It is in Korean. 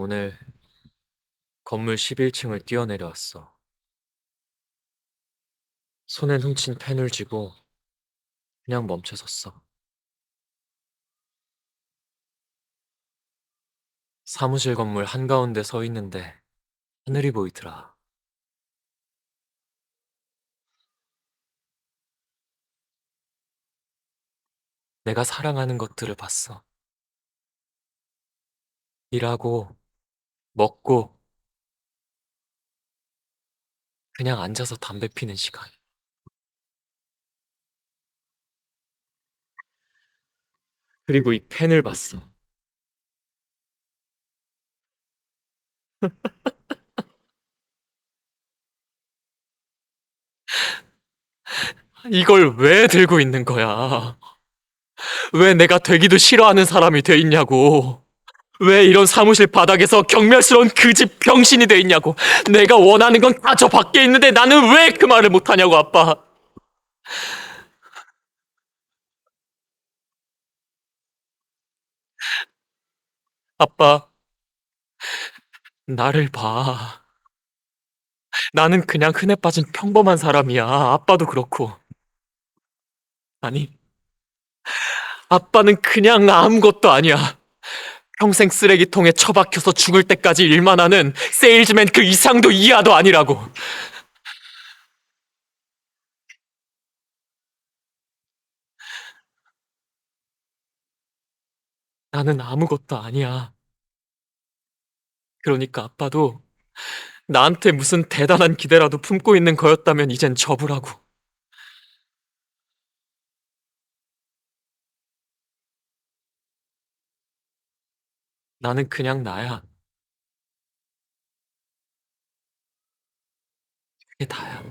오늘 건물 11층을 뛰어내려왔어. 손엔 훔친 펜을 쥐고 그냥 멈춰 섰어. 사무실 건물 한가운데 서 있는데 하늘이 보이더라. 내가 사랑하는 것들을 봤어. 일하고, 먹고, 그냥 앉아서 담배 피는 시간. 그리고 이 펜을 봤어. 이걸 왜 들고 있는 거야? 왜 내가 되기도 싫어하는 사람이 돼 있냐고. 왜 이런 사무실 바닥에서 경멸스러운 그 집 병신이 돼 있냐고. 내가 원하는 건 다 저 밖에 있는데 나는 왜 그 말을 못하냐고, 아빠. 아빠, 나를 봐. 나는 그냥 흔해 빠진 평범한 사람이야. 아빠도 그렇고. 아니, 아빠는 그냥 아무것도 아니야. 평생 쓰레기통에 처박혀서 죽을 때까지 일만 하는 세일즈맨 그 이상도 이하도 아니라고. 나는 아무것도 아니야. 그러니까 아빠도 나한테 무슨 대단한 기대라도 품고 있는 거였다면 이젠 접으라고. 나는 그냥 나야. 그게 다야.